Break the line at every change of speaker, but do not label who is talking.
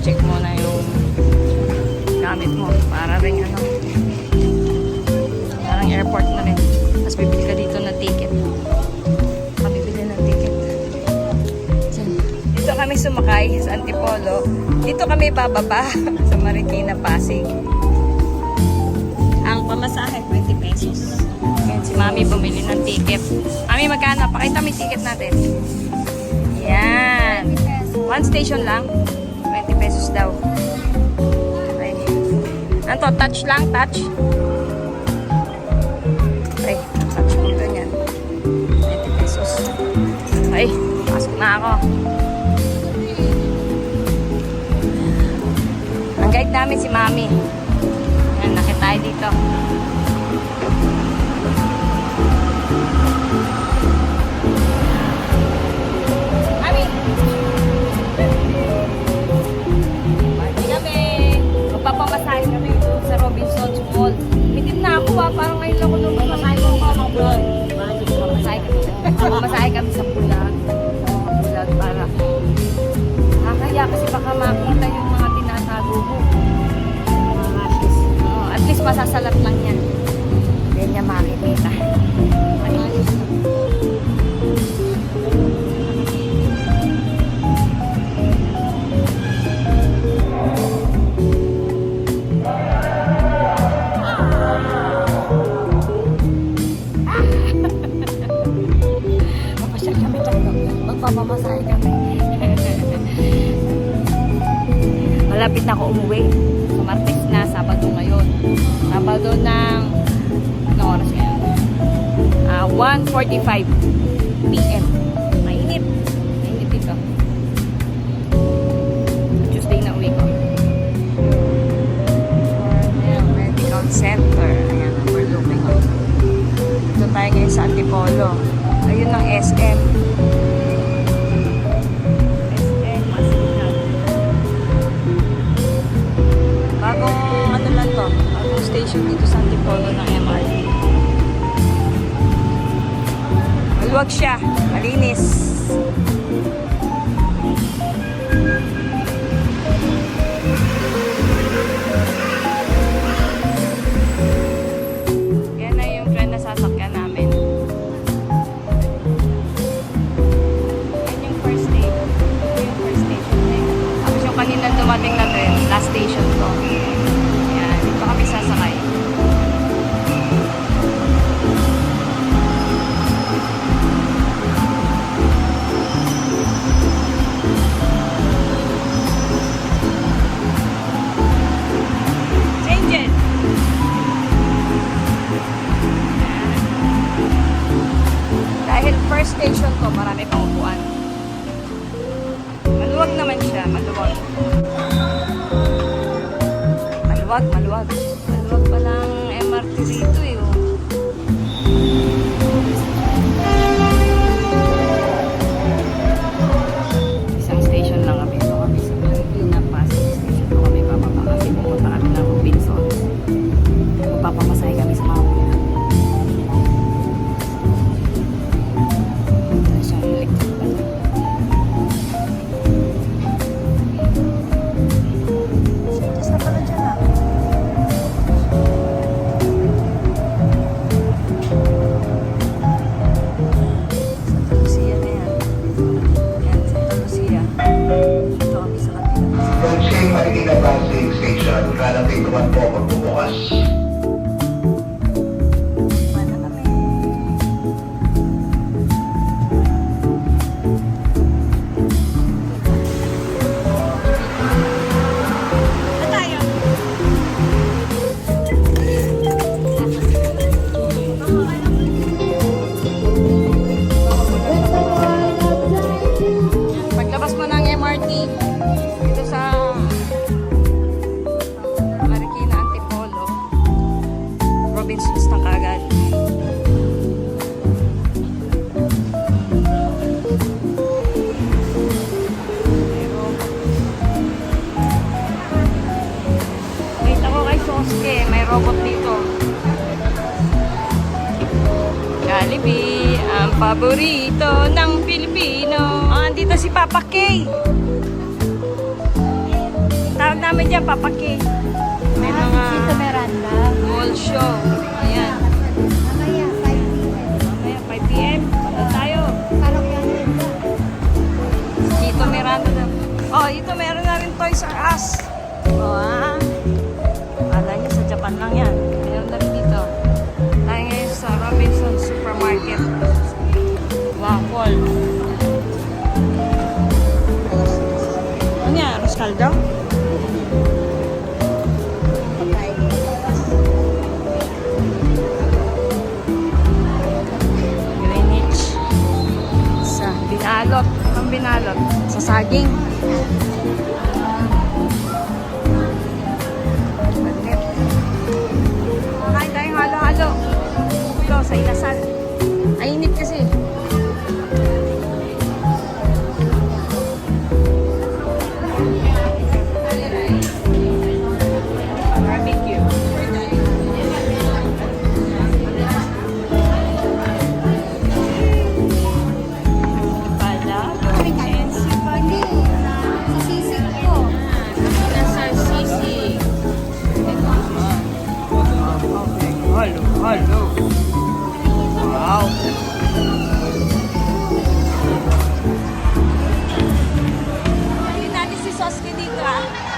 check muna yung gamit mo para rin ano parang airport na rin. Tapos bibili ka dito ng ticket kabibili ng ticket. Diyan. dito kami sumakay sa Antipolo. Dito kami bababa sa Marikina Pasig. Ang pamasahe 20 pesos. Yan si mami bumili ng ticket. Mami magkano? Pakita mo ticket natin. Yan one station lang. 20 pesos daw. Ay. Ano to touch lang touch. Ay touch mo ganyan 20 pesos. Ay pasok na ako. Ang guide namin si mami. Yan nakita tayo dito Parang ngayon ako nung mamasahe ko mga vlog. Mamasahe kami. Mamasahe kami sa mga pulag para nakakaya kasi baka makita yung mga tinatago mo. Oo, at least masasalat lang yan. Magpapamasahe kami. Malapit na ako umuwi. Sa Martes na, Sabado ngayon. Sabado ng... Anong oras ngayon? Ah, 1.45 p.m. Mainit. Mainit dito. Tuesday na uwi ko. Medical Center. Ayan, overlooking ko. Dito tayo ngayon sa Antipolo. Ayun ang. SM, Maluwag siya, malinis. Station to, marami pang upuan. Maluwag naman siya, maluwag. Maluwag, maluwag. Maluwag pa lang MRT dito eh. Robot dito. Jollibee, ang paborito ng Pilipino. Ah, andito si Papa K. namin dyan, papaki. May
Ah,
mga
Dito
mall show. Ayan.
Mamaya, 5 p.m.
Mamaya, 5 p.m. Punta tayo. Dito Miranda na. Oh, ito meron na rin Toys R Us. Oh, ah. Yan? Halo. Wow. Ayun natin si Soski dito ah.